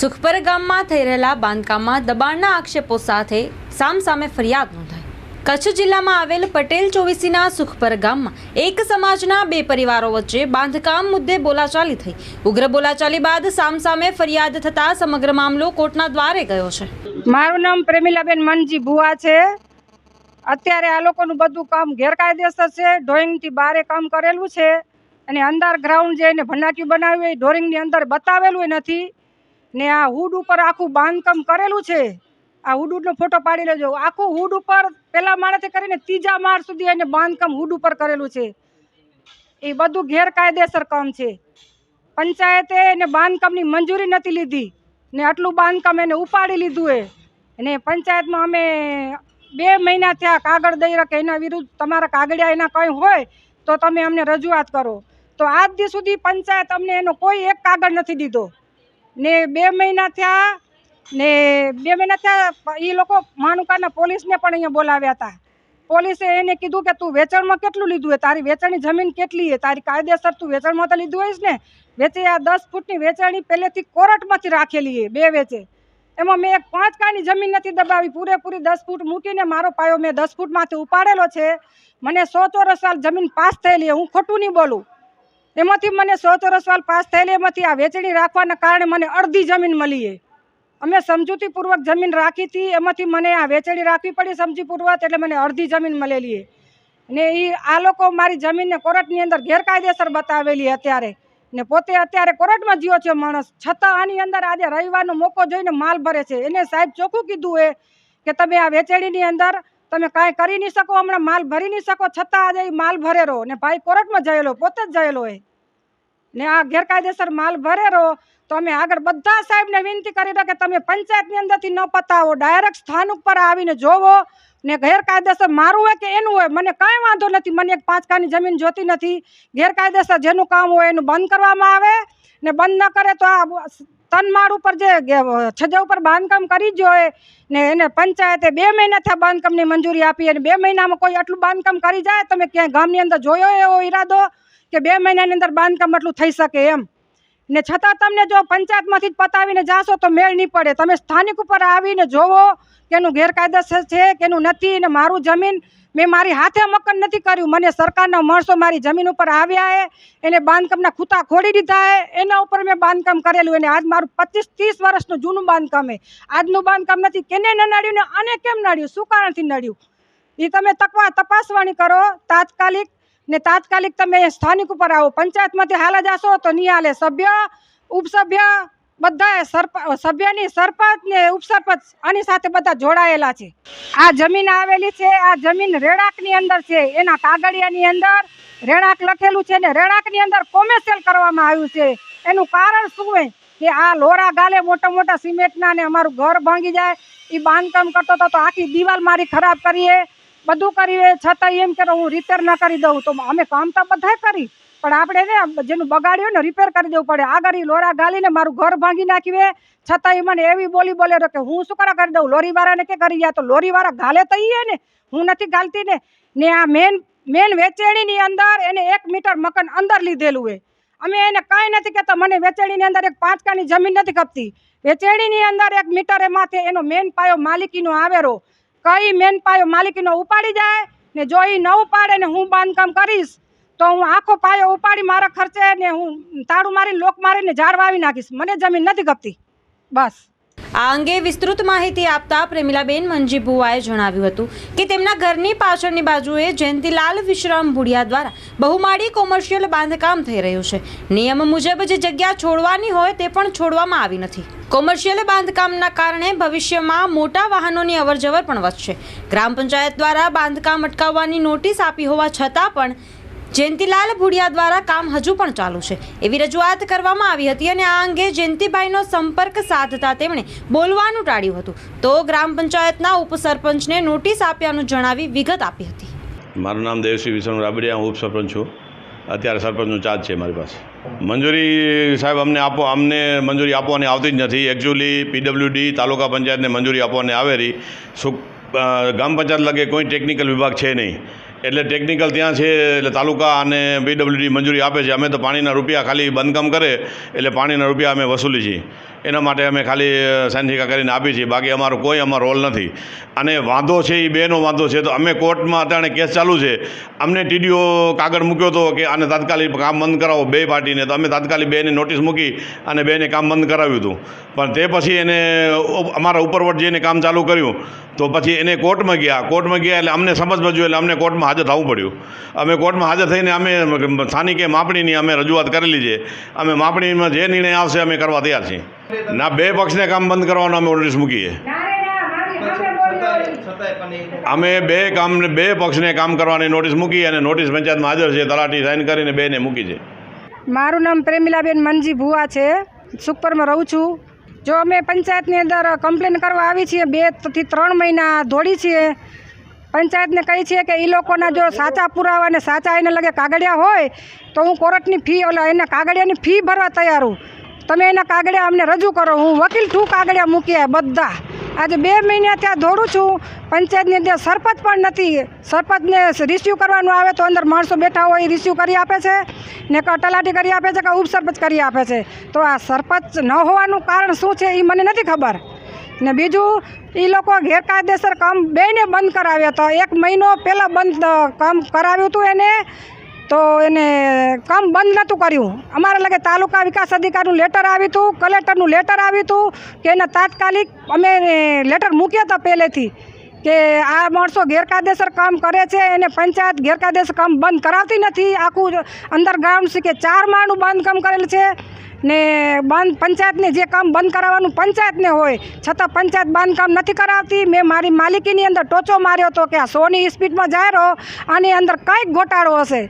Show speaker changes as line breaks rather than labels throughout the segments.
સુખપર ગામમાં થઈ રહેલા બાંધકામમાં દબાણના આક્ષેપો સાથે સામસામે ફરિયાદ નોંધાઈ. કચ્છ જિલ્લામાં આવેલ પટેલ ચોવીસીના સુખપર ગામમાં એક સમાજના બે પરિવારો વચ્ચે બાંધકામ મુદ્દે બોલાચાલી થઈ. ઉગ્ર બોલાચાલી બાદ સામસામે ફરિયાદ થતા સમગ્ર મામલો કોર્ટના દ્વારે ગયો છે.
મારું નામ પ્રેમિલાબેન મનજી ભુવા છે. અત્યારે આ લોકોનું બધું કામ ગેરકાયદેસર છે. ડ્રોઈંગથી બારે કામ કરેલું છે. અને અંદર ગ્રાઉન્ડ જે એને ભનાક્યું બનાવ્યું એ ડ્રોઈંગની અંદર બતાવેલું નથી. ને આ હુડ ઉપર આખું બાંધકામ કરેલું છે. આ હુડુડનો ફોટો પાડી લેજો. આખું હુડ ઉપર પેલા માળેથી કરીને ત્રીજા માળ સુધી એને બાંધકામ હુડ ઉપર કરેલું છે. એ બધું ગેરકાયદેસર કામ છે. પંચાયતે એને બાંધકામની મંજૂરી નથી લીધી ને આટલું બાંધકામ એને ઉપાડી લીધું એ. અને પંચાયતમાં અમે બે મહિના થયા કાગળ દઈ રાખે, એના વિરુદ્ધ તમારા કાગળિયા એના કંઈ હોય તો તમે અમને રજૂઆત કરો. તો આજ દી સુધી પંચાયત અમને એનો કોઈ એક કાગળ નથી દીધો. ને બે મહિના થયા, ને બે મહિના થયા એ લોકો માનુકાના પોલીસને પણ અહીંયા બોલાવ્યા હતા. પોલીસે એને કીધું કે તું વેચાણમાં કેટલું લીધું હોય? તારી વેચાણની જમીન કેટલી છે? તારી કાયદેસર તું વેચાણમાં તો લીધું હોઈશ ને? વેચે આ દસ ફૂટની વેચાણી પહેલેથી કોર્ટમાંથી રાખેલી છે, બે વેચે. એમાં મેં એક પાંચ કાની જમીન નથી દબાવી. પૂરેપૂરી દસ ફૂટ મૂકીને મારો પાયો મેં દસ ફૂટમાંથી ઉપાડેલો છે. મને સો ચોરસ સાલ જમીન પાસ થયેલી હું ખોટું નહીં બોલું. એમાંથી મને સો ચોરસ વાલ પાસ થયેલી, એમાંથી આ વેચણી રાખવાના કારણે મને અડધી જમીન મળી અમે સમજૂતીપૂર્વક જમીન રાખી હતી, એમાંથી મને આ વેચણી રાખવી પડી સમજીપૂર્વક એટલે મને અડધી જમીન મળેલી ને એ આ લોકો મારી જમીનને કોર્ટની અંદર ગેરકાયદેસર બતાવેલી અત્યારે. ને પોતે અત્યારે કોર્ટમાં જીવો છે માણસ. છતાં આની અંદર આજે રવિવારનો મોકો જોઈને માલ ભરે છે. એને સાહેબ ચોખ્ખું કીધું એ કે તમે આ વેચણીની અંદર તમે કાંઈ કરી નહીં શકો, હમણાં માલ ભરી નહીં શકો, છતાં આજે એ માલ ભરેલો ને ભાઈ કોર્ટમાં જયેલો, પોતે જ જયેલો એ. ને આ ગેરકાયદેસર માલ ભરેલો, તો અમે આગળ બધા સાહેબને વિનંતી કરી રહ્યા કે તમે પંચાયતની અંદરથી ન પતાવો, ડાયરેક્ટ સ્થાન ઉપર આવીને જોવો ને ગેરકાયદેસર મારું હોય કે એનું હોય, મને કાંઈ વાંધો નથી, મને એક પાંચકાની જમીન જોતી નથી. ગેરકાયદેસર જેનું કામ હોય એનું બંધ કરવામાં આવે ને બંધ ન કરે તો આ તન માળ ઉપર જે છજા ઉપર બાંધકામ કરી જોઈએ ને એને પંચાયતે બે મહિના થયા બાંધકામની મંજૂરી આપી અને બે મહિનામાં કોઈ આટલું બાંધકામ કરી જાય, તમે ક્યાંય ગામની અંદર જોયો એવો ઈરાદો કે બે મહિનાની અંદર બાંધકામ આટલું થઈ શકે એમ? ને છતાં તમને જો પંચાયતમાંથી જ પતાવીને જાશો તો મેળ નહીં પડે. તમે સ્થાનિક ઉપર આવીને જોવો કે એનું ગેરકાયદેસર છે કે એનું નથી ને મારું જમીન મેં મારી હાથે મકાન નથી કર્યું. મને સરકારના માણસો મારી જમીન ઉપર આવ્યા હે, એને બાંધકામના ખૂતા ખોડી દીધા હે, એના ઉપર મેં બાંધકામ કરેલું અને આજ મારું પચીસ ત્રીસ વર્ષનું જૂનું બાંધકામ હે. આજનું બાંધકામ નથી. કેને ન નડ્યું ને આને કેમ નડ્યું? શું કારણથી નડ્યું? એ તમે તકવા તપાસવાની કરો. તાત્કાલિક ને તાત્કાલિક તમે સ્થાનિક ઉપર આવો. પંચાયતમાંથી હાલ જાશો તો નહીં હાલે સભ્ય, ઉપસભ્ય બધા સરપ, સભ્યની સરપંચ ને ઉપસરપંચ આની સાથે બધા જોડાયેલા છે. આ જમીન આવેલી છે, આ જમીન રેડાકની અંદર છે. એના કાગળિયાની અંદર રેડાક લખેલું છે ને રેડાકની અંદર કોમર્શિયલ કરવામાં આવ્યું છે. એનું કારણ શું હોય? કે આ લોરા ગાલે મોટા મોટા સિમેન્ટના ને અમારું ઘર ભાંગી જાય એ બાંધકામ કરતો હતો તો આખી દિવાલ મારી ખરાબ કરીએ. બધું કરીએ છતાં એમ કે હું રિપેર ન કરી દઉં તો અમે કામ તો બધાય કરી. પણ આપણે ને જેનું બગાડ્યું ને રિપેર કરી દેવું પડે. આગળ લોરા ગાલીને મારું ઘર ભાંગી નાખ્યું એ છતાં એ મને એવી બોલી બોલે કે હું શું કરા કરી દઉં? લોરીવાળાને કે કરી ગયા? તો લોરીવાળા ગાલે તો એ ને. હું નથી ગાલતી ને. ને આ મેન મેન વેચેણીની અંદર એને એક મીટર મકાન અંદર લીધેલું હોય અમે એને કાંઈ નથી કહેતા. મને વેચેણીની અંદર એક પાંચકાની જમીન નથી કપતી વેચેણીની અંદર એક મીટર માથે એનો મેન પાયો માલિકીનો આવેરો. કઈ મેન પાયો માલિકીનો ઉપાડી જાય ને જો એ ન ઉપાડે ને હું બાંધકામ કરીશ, તો હું આખો પાયો ઉપાડી મારા ખર્ચે ને હું તાળું મારીને લોક મારીને ઝાડ વાવી નાખીશ. મને જમીન નથી ગપતી બસ.
આ અંગે વિસ્તૃત માહિતી આપતા પ્રેમિલાબેન મંજી ભુવાએ જણાવ્યું હતું કે તેમના ઘરની પાછળની બાજુએ જયંતિલાલ વિશ્રામ ભુડિયા દ્વારા બહુમાળી કોમર્શિયલ બાંધકામ થઈ રહ્યું છે. નિયમ મુજબ જે જગ્યા છોડવાની હોય તે પણ છોડવામાં આવી નથી. કોમર્શિયલ બાંધકામના કારણે ભવિષ્યમાં મોટા વાહનોની અવરજવર પણ વધશે. ગ્રામ પંચાયત દ્વારા બાંધકામ અટકાવવાની નોટિસ આપી હોવા છતાં પણ જયંતિલાલ ભુડિયા દ્વારા કામ હજુ પણ ચાલુ છે. એવી રજૂઆત કરવામાં આવી હતી અને આ અંગે જયંતિભાઈનો સંપર્ક સાધતા તેમણે બોલવાનું ટાળ્યું હતું. તો ગ્રામ પંચાયતના ઉપસરપંચને નોટિસ આપ્યાનું જણાવી વિગત આપી હતી.
મારું નામ દેવશ્રી વિષ્ણુ રાબડિયા, હું ઉપસરપંચ છું. અત્યારે સરપંચનો ચાર્જ છે મારી પાસે. મંજૂરી સાહેબ, અમને આપો, અમને મંજૂરી આપવાની આવતી જ નથી. એકચ્યુઅલી પીડબ્લ્યુડી તાલુકા પંચાયતને મંજૂરી આપવાની આવેલી. શું ગ્રામ પંચાયત લગે કોઈ ટેકનિકલ વિભાગ છે નહીં. એટલે ટેકનિકલ ત્યાં છે, એટલે તાલુકા અને પીડબ્લ્યુડી મંજૂરી આપે છે. અમે તો પાણીના રૂપિયા ખાલી બંધકામ કરે, એટલે પાણીના રૂપિયા અમે વસૂલી છીએ. એના માટે અમે ખાલી સાઇન્ટિફિકા કરીને આપી છીએ. બાકી અમારો કોઈ અમારો રોલ નથી. અને વાંધો છે એ બેનો વાંધો છે, તો અમે કોર્ટમાં અત્યારે કેસ ચાલુ છે. અમને ટીડીઓ કાગળ મૂક્યો હતો કે આને તાત્કાલિક કામ બંધ કરાવો બે પાર્ટીને. તો અમે તાત્કાલિક બેને નોટિસ મૂકી અને બેને કામ બંધ કરાવ્યું હતું. પણ તે પછી એને અમારા ઉપરવટ જઈને કામ ચાલુ કર્યું, તો પછી એને કોર્ટમાં ગયા. કોર્ટમાં ગયા એટલે અમને સમજ બજ્યું એટલે અમને કોર્ટમાં હાજર થવું પડ્યું. અમે કોર્ટમાં હાજર થઈને અમે સ્થાનિકે માપણીની અમે રજૂઆત કરેલી છે. અમે માપણીમાં જે નિર્ણય આવશે અમે કરવા તૈયાર છીએ. ના, બે પક્ષને કામ બંધ કરવાનો અમે નોટિસ મૂકીએ. અમે બે કામ બે પક્ષને કામ કરવાની નોટિસ મૂકી અને નોટિસ પંચાયતમાં હાજર છે તલાટી સાઇન કરીને બેને મૂકી છે.
મારું નામ પ્રેમિલાબેન મનજી ભુવા છે. સુખપરમાં રહું છું. જો અમે પંચાયતની અંદર કમ્પ્લેન કરવા આવી છીએ, બેથી ત્રણ મહિના દોડી છીએ પંચાયતને કહી છીએ કે એ લોકોના જો સાચા પુરાવા અને સાચા એને લગે કાગળિયા હોય, તો હું કોર્ટની ફી ઓલા એના કાગળિયાની ફી ભરવા તૈયાર હું. તમે એના કાગળિયા અમને રજૂ કરો. હું વકીલ ઠું કાગળિયા મૂક્યા બધા. આજે બે મહિના ત્યાં દોડું છું. પંચાયતની અંદર સરપંચ પણ નથી. સરપંચને રિસીવ કરવાનું આવે તો અંદર માણસો બેઠા હોય, એ રિસીવ કરી આપે છે. ને તલાટી કરી આપે છે, કે ઉપસરપંચ કરી આપે છે. તો આ સરપંચ ન હોવાનું કારણ શું છે એ મને નથી ખબર. ને બીજું એ લોકો ગેરકાયદેસર કામ બેને બંધ કરાવ્યા હતા એક મહિનો પહેલાં બંધ કામ કરાવ્યું હતું એને, તો એને કામ બંધ નહોતું કર્યું. અમારા લગે તાલુકા વિકાસ અધિકારીનું લેટર આવ્યું હતું, કલેક્ટરનું લેટર આવ્યું હતું કે એને તાત્કાલિક અમે લેટર મૂક્યા હતા પહેલેથી કે આ માણસો ગેરકાયદેસર કામ કરે છે, એને પંચાયત ગેરકાયદેસર કામ બંધ કરાવતી નથી. આખું અંડરગ્રાઉન્ડ છે કે ચાર માળનું બાંધકામ કરેલ છે. ને બંધ પંચાયતને જે કામ બંધ કરાવવાનું પંચાયતને હોય, છતાં પંચાયત બાંધકામ નથી કરાવતી. મેં મારી માલિકીની અંદર ટોચો માર્યો હતો કે આ સોની સ્પીડમાં જાય રહો, આની અંદર કંઈક ગોટાળો હશે.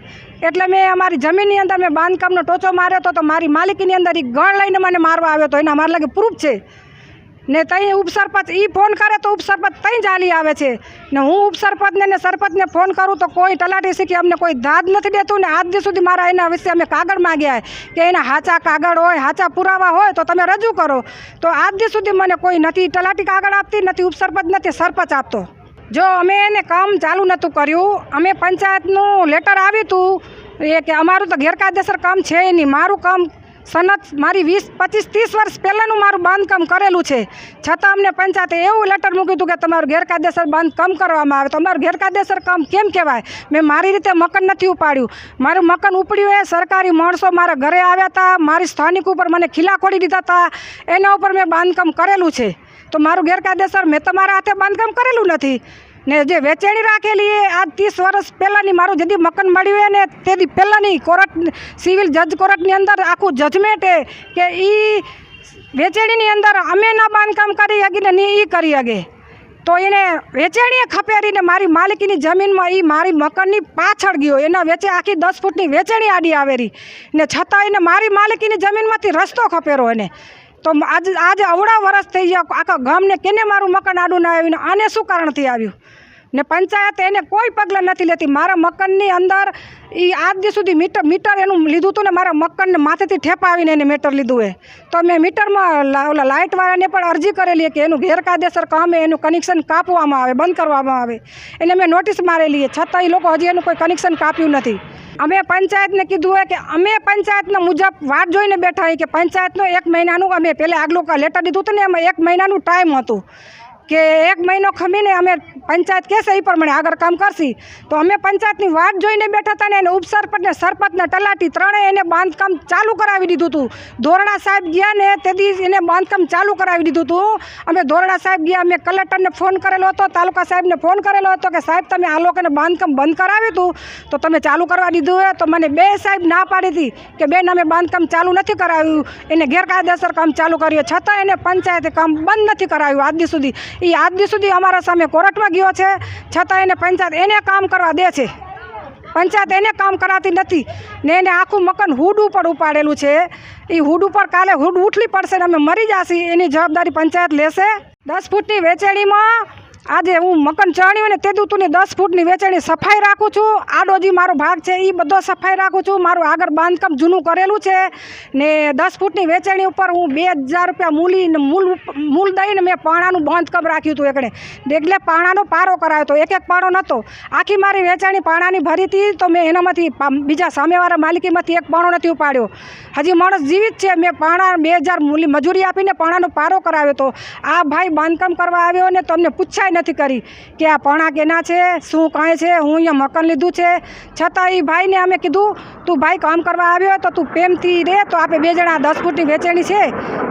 એટલે મેં અમારી જમીનની અંદર મેં બાંધકામનો ટોચો માર્યો હતો તો મારી માલિકીની અંદર એ ગણ લઈને મને મારવા આવ્યો હતો એના મારા લાગે પ્રૂફ છે. ને તઈ ઉપસરપંચ એ ફોન કરે તો ઉપસરપંચ તઈ જાલી આવે છે. ને હું ઉપસરપંચને ને સરપંચને ફોન કરું તો કોઈ તલાટી શીખી, અમને કોઈ દાદ નથી દેતું ને આજ સુધી મારા એના વિશે અમે કાગળ માગ્યા કે એના હાચા કાગળ હોય, હાચા પુરાવા હોય તો તમે રજૂ કરો. તો આજ સુધી મને કોઈ નથી તલાટી કાગળ આપતી, નથી ઉપસરપંચ, નથી સરપંચ આપતો. જો અમે એને કામ ચાલુ નહોતું કર્યું, અમે પંચાયતનું લેટર આવ્યું હતું એ કે અમારું તો ગેરકાયદેસર કામ છે નહીં, મારું કામ સનત મારી વીસ, પચીસ, ત્રીસ વર્ષ પહેલાંનું મારું બાંધકામ કરેલું છે. છતાં અમને પંચાયતે એવું લેટર મૂક્યું હતું કે તમારું ગેરકાયદેસર બાંધકામ કરવામાં આવે. તો અમારું ગેરકાયદેસર કામ કેમ કહેવાય? મેં મારી રીતે મકાન નથી ઉપાડ્યું. મારું મકાન ઉપડ્યું એ સરકારી માણસો મારા ઘરે આવ્યા હતા, મારી સ્થાનિક ઉપર મને ખીલા ખોડી દીધા હતા. એના ઉપર મેં બાંધકામ કરેલું છે. તો મારું ગેરકાયદેસર મેં તમારા હાથે બાંધકામ કરેલું નથી. ને જે વેચાણી રાખેલી એ આજ ત્રીસ વર્ષ પહેલાંની મારું જેથી મકાન મળ્યું એ ને તેથી પહેલાંની કોર્ટ સિવિલ જજ કોર્ટની અંદર આખું જજમેન્ટ એ કે એ વેચાણીની અંદર અમે ના બાંધકામ કરી શકીને ને એ કરી શકે. તો એને વેચાણીએ ખપેરીને મારી માલિકીની જમીનમાં એ મારી મકાનની પાછળ ગયો. એના વેચે આખી દસ ફૂટની વેચાણી આડી આવેરી. ને છતાં એને મારી માલિકીની જમીનમાંથી રસ્તો ખપેરો એને. તો આજે આજે અવડા વર્ષ થઈ ગયા. આખા ગામને કેને મારું મકાન આડું ના આવ્યું આને શું કારણથી આવ્યું? ને પંચાયત એને કોઈ પગલાં નથી લેતી. મારા મકાનની અંદર એ આજ સુધી મીટર મીટર એનું લીધું હતું ને મારા મકાનને માથેથી ઠેપાવીને એને મીટર લીધું એ તો મેં મીટરમાં ઓલા લાઇટવાળાને પણ અરજી કરેલી કે એનું ગેરકાયદેસર કામ એનું કનેક્શન કાપવામાં આવે, બંધ કરવામાં આવે. એને મેં નોટિસ મારેલી છે છતાં એ લોકો હજી એનું કોઈ કનેક્શન કાપ્યું નથી. અમે પંચાયતને કીધું હોય કે અમે પંચાયતના મુજબ વાટ જોઈને બેઠા હોય કે પંચાયતનો એક મહિનાનું અમે પહેલાં આગલું લેટર દીધું હતું ને એમાં એક મહિનાનું ટાઈમ હતું. કે એક મહિનો ખમીને અમે પંચાયત કહેશે એ પ્રમાણે આગળ કામ કરશી. તો અમે પંચાયતની વાટ જોઈને બેઠા હતા ને એને ઉપસરપંચને સરપંચને સરપંચ તલાટી ત્રણેય એને બાંધકામ ચાલુ કરાવી દીધું હતું ધોરણા સાહેબ ગયા ને તેથી એને બાંધકામ ચાલુ કરાવી દીધું હતું અમે ધોરણા સાહેબ ગયા, અમે કલેક્ટરને ફોન કરેલો હતો, તાલુકા સાહેબને ફોન કરેલો હતો કે સાહેબ તમે આ લોકોને બાંધકામ બંધ કરાવ્યું હતું તો તમે ચાલુ કરવા દીધું હોય. તો મને બે સાહેબ ના પાડી હતી કે બેન અમે બાંધકામ ચાલુ નથી કરાવ્યું. એને ગેરકાયદેસર કામ ચાલુ કર્યું. છતાં એને પંચાયતે કામ બંધ નથી કરાવ્યું આજ સુધી. એ આજ સુધી અમારા સામે કોર્ટમાં ગયો છે. છતાં એને પંચાયત એને કામ કરવા દે છે. પંચાયત એને કામ કરાતી નથી. ને એને આખું મકાન હુડ ઉપર ઉપાડેલું છે. એ હુડ ઉપર કાલે હુડ ઉઠલી પડશે ને અમે મરી જશે. એની જવાબદારી પંચાયત લેશે. દસ ફૂટની વેચાણીમાં આજે હું મકન ચણ્યું ને તે તું દસ ફૂટની વેચાણી સફાઈ રાખું છું. આડો જે મારો ભાગ છે એ બધો સફાઈ રાખું છું. મારું આગળ બાંધકામ જૂનું કરેલું છે ને દસ ફૂટની વેચાણી ઉપર હું બે હજાર રૂપિયા મૂલી મૂલ મૂલ દઈને મેં પાણાનું બાંધકામ રાખ્યું હતું એકડે એટલે પાણાનો પારો કરાયો હતો. એક એક પાણો નહોતો. આખી મારી વેચાણી પાણાની ભરી હતી તો મેં એનામાંથી બીજા સામેવાળા માલિકીમાંથી એક પાણો નથી ઉપાડ્યો. હજી માણસ જીવિત છે. મેં પાણા બે હજાર મૂલી મજૂરી આપીને પાણાનો પારો કરાવ્યો હતો. આ ભાઈ બાંધકામ કરવા આવ્યો ને તમને અમને પૂછાય નથી કરી. કે આ પણા કેના છે, શું કાંઈ છે, હું અહીંયા મકાન લીધું છે. છતાં એ ભાઈને અમે કીધું, તું ભાઈ કામ કરવા આવ્યો તો તું પ્રેમથી રે, તો આપણે બે જણા દસ ફૂટની વેચેણી છે,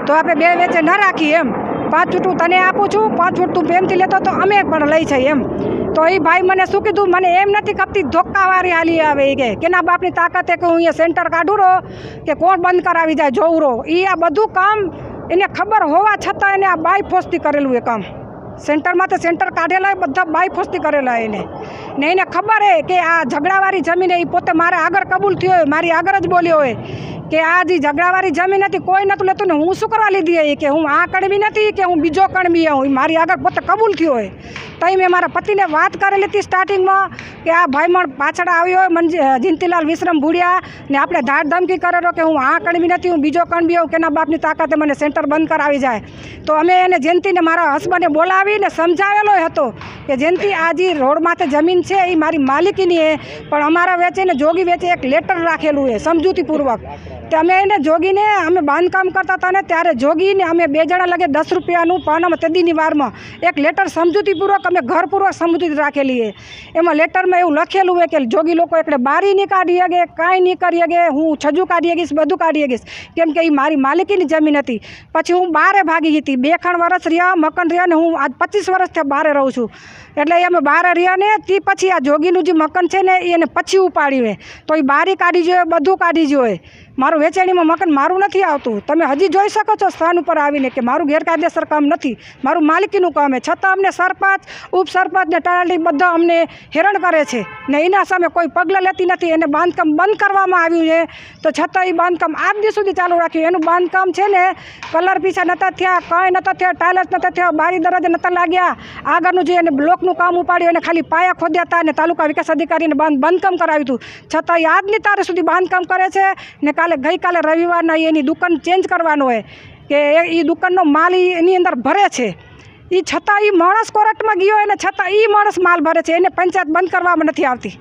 તો આપણે બે વેચે ન રાખી એમ. પાંચ ફૂટ હું તને આપું છું, પાંચ ફૂટ તું પ્રેમથી લેતો તો અમે પણ લઈ છે એમ. તો એ ભાઈ મને શું કીધું, મને એમ નથી ખપતી ધોકાવાળી હાલી આવે એ કે. કેના બાપની તાકાતે કે હું અહીંયા સેન્ટર કાઢું રહો, કે કોણ બંધ કરાવી જાય જોઉં રહો. એ આ બધું કામ એને ખબર હોવા છતાં એને આ બાય ફોસ્તી કરેલું એ કામ. સેન્ટરમાં તો સેન્ટર કાઢેલા બધા બાયફોસ્તી કરેલા એને. ને એને ખબર હે કે આ ઝઘડાવાળી જમીન એ પોતે મારે આગળ કબૂલ થયો હોય, મારી આગળ જ બોલ્યો હોય. કે આ જે ઝઘડાવાળી જમીન હતી, કોઈ નહોતું લેતું ને હું શું કરવા લીધી એ કે હું આ કણવી નથી કે હું બીજો કણબી હું મારી આગળ પોતે કબૂલ થયો હોય. તઈ મેં મારા પતિને વાત કરેલી હતી સ્ટાર્ટિંગમાં કે આ ભાઈમણ પાછળ આવ્યો હોય મન જિંતીલાલ વિશ્રમ ભૂડિયા ને આપણે ધાડ ધમકી કરેલો કે હું આ કણવી નથી, હું બીજો કણબી હોઉં કેના બાપની તાકાતે મને સેન્ટર બંધ કરાવી જાય. તો અમે એને જયંતિને મારા હસબન્ડે બોલાવીને સમજાવેલો હતો કે જયંતિ, આ જે રોડમાં જમીન છે, એ મારી માલિકીની પણ અમારા વેચીને જોગી વેચે એક લેટર રાખેલું છે સમજૂતીપૂર્વક. અમે એને જોગીને અમે બાંધકામ કરતા હતા ને ત્યારે જોગીને અમે બે જણા લગે દસ રૂપિયાનું પાનામાં તેદીની વારમાં એક લેટર સમજૂતીપૂર્વક અમે ઘરપૂર્વક સમજૂતી રાખેલી છે એમાં લેટરમાં એવું લખેલું હોય કે જોગી લોકો એકડે બારી નહીં કાઢી શકે, કાંઈ નહીં કરી શકે, હું છજુ કાઢી શકીશ, બધું કાઢી શકીશ. કેમ કે એ મારી માલિકીની જમીન હતી. પછી હું બારે ભાગી હતી. બે ખણ વર્ષ રહ્યા, મકાન રહ્યા ને હું આજ પચીસ વર્ષથી બારે રહું છું. એટલે અમે બારે રહ્યા ને તે પછી આ જોગીનું જે મકાન છે ને એને પછી ઉપાડ્યું તો એ બારી કાઢી જોઈએ બધું કાઢી જોઈએ મારું વેચાણીમાં મકાન મારું નથી આવતું. તમે હજી જોઈ શકો છો સ્થાન ઉપર આવીને કે મારું ગેરકાયદેસર કામ નથી. મારું માલિકીનું કામ છે. છતાં અમને સરપંચ, ઉપસરપંચ ને તલાટી બધા અમને હેરાન કરે છે. ને એના સામે કોઈ પગલાં લેતી નથી. એને બાંધકામ બંધ કરવામાં આવ્યું છે. તો છતાં એ બાંધકામ આજ દિવસ સુધી ચાલુ રાખ્યું. એનું બાંધકામ છે ને, કલર પીછા નહોતા થયા, કાંઈ નહોતા થયા, ટાઇલ્સ નહોતા થયા, બારી દરવાજા નહોતા લાગ્યા. આગળનું જે એને બ્લોકનું કામ ઉપાડ્યું, એને ખાલી પાયા ખોદ્યા હતા અને તાલુકા વિકાસ અધિકારીને બાંધ બાંધકામ કરાવ્યું હતું. છતાં એ આજની તારે સુધી બાંધકામ કરે છે ને કાલે ગઈકાલે રવિવારના એની દુકાન ચેન્જ કરવાનો હોય કે એ દુકાનનો માલ એની અંદર ભરે છે. એ છતાં એ માણસ કોર્ટમાં ગયો એને છતાં એ માણસ માલ ભરે છે. એને પંચાયત બંધ કરવામાં નથી આવતી.